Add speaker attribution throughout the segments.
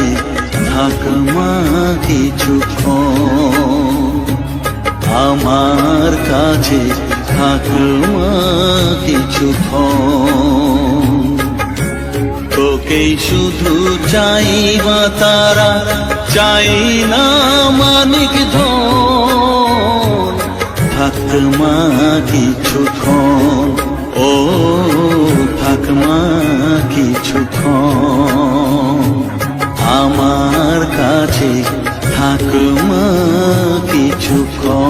Speaker 1: কাছে থাক মা কিছুক্ষণ আমার কাছে থাক মা কিছুক্ষণ তোকেই শুধু চাই মা তারা, চাই না মানিক ধন। কিছুক্ষণ ও থাক মা কিছুক্ষণ আমার কাছে থাক মা কিছুক্ষণ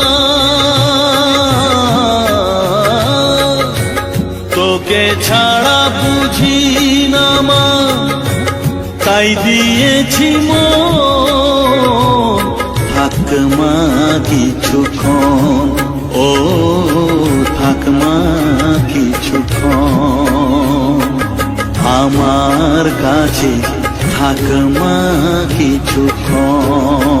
Speaker 1: তাই দিয়েছি মন। মা কিছুক্ষণ ও থাকমা কিছুক্ষণ আমার কাছে থাকমা কিছুক্ষণ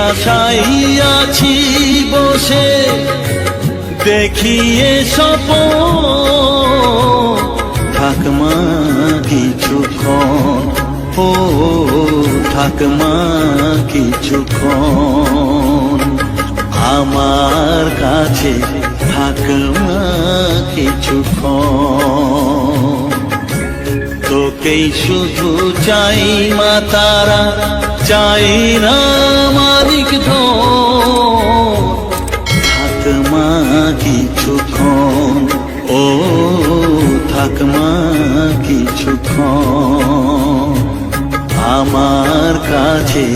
Speaker 1: আশাই আছি বসে, দেখিয়ে সপ থাক মা কিছুক্ষণ ও থাক মা কিছুক্ষণ আমার কাছে থাক মা কিছুক্ষণ তোকেই শুধু চাই মা তারা চাই না মালিক ধন। থাক মা কিছুক্ষণ ও, থাক মা কিছুক্ষণ আমার কাছে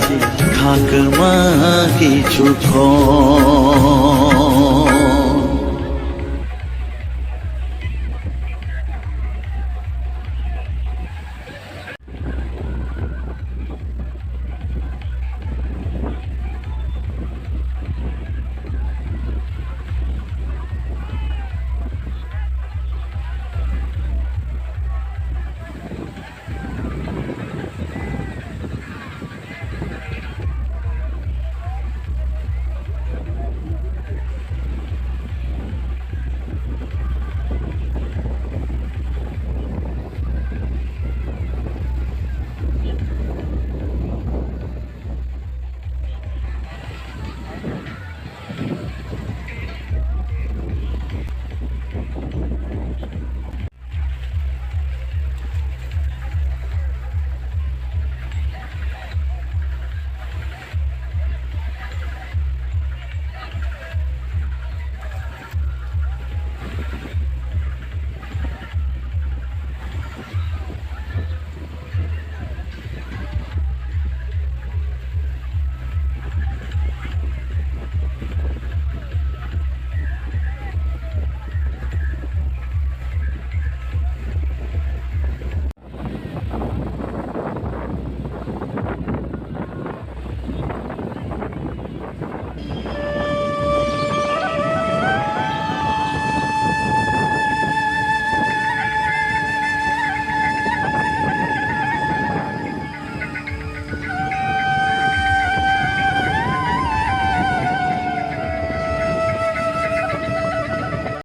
Speaker 1: থাক মা কিছুক্ষণ